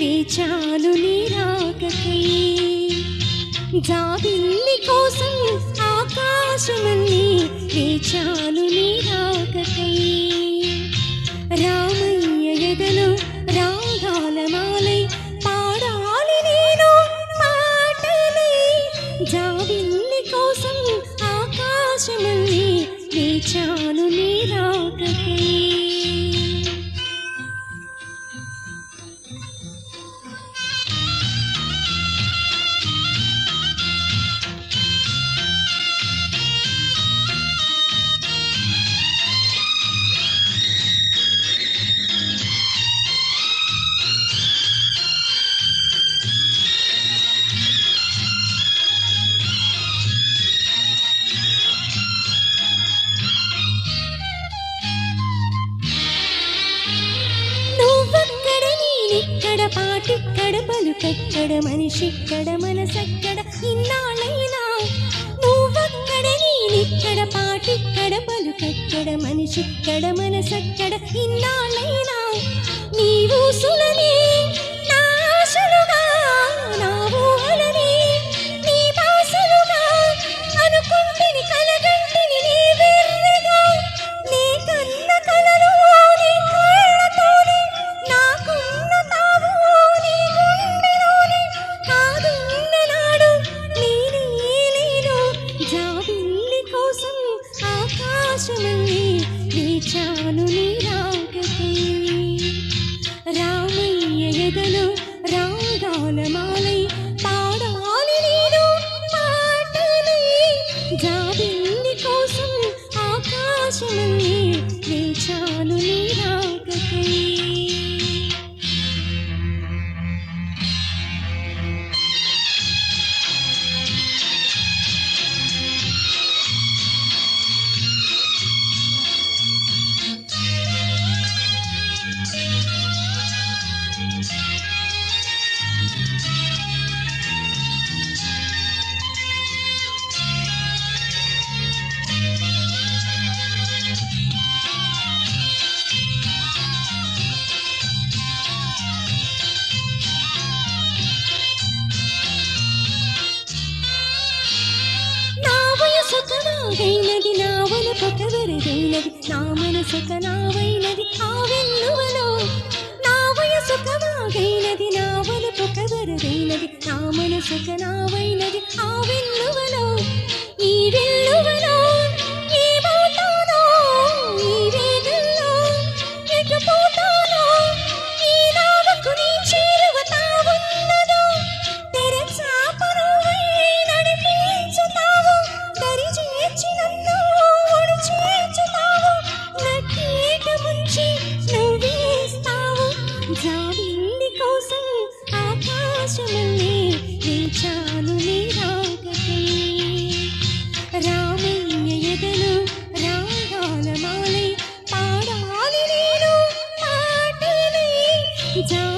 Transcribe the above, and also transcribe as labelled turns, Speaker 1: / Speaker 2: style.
Speaker 1: వేచాను నిరాకకై జాబిల్లి కోసం ఆకాశమన్నీ వేచాను నిరాకకై రామయ్య ఎదలో రాగాల మాలై పాడాలి నేను పాటలే జాబిల్లి కోసం ఆకాశమన్నీ వేచాను నిరాకకై పాటిక్కడ పలుకెక్కడ మనిషిక్కడ మనసక్కడ ఇన్నాళ్ళైనా నువ్వక్కడ నేనిక్కడ పాటిక్కడ పలుకెక్కడ మనిషిక్కడ మనసక్కడ ఇన్నాళ్ళైనా నీవు ఆకాశమన్నీ నీచాను నావైనది నా మనసు నావైనది ఆ నా వయసొక నాగైనది నా వలపొక నా నావైనది you. tell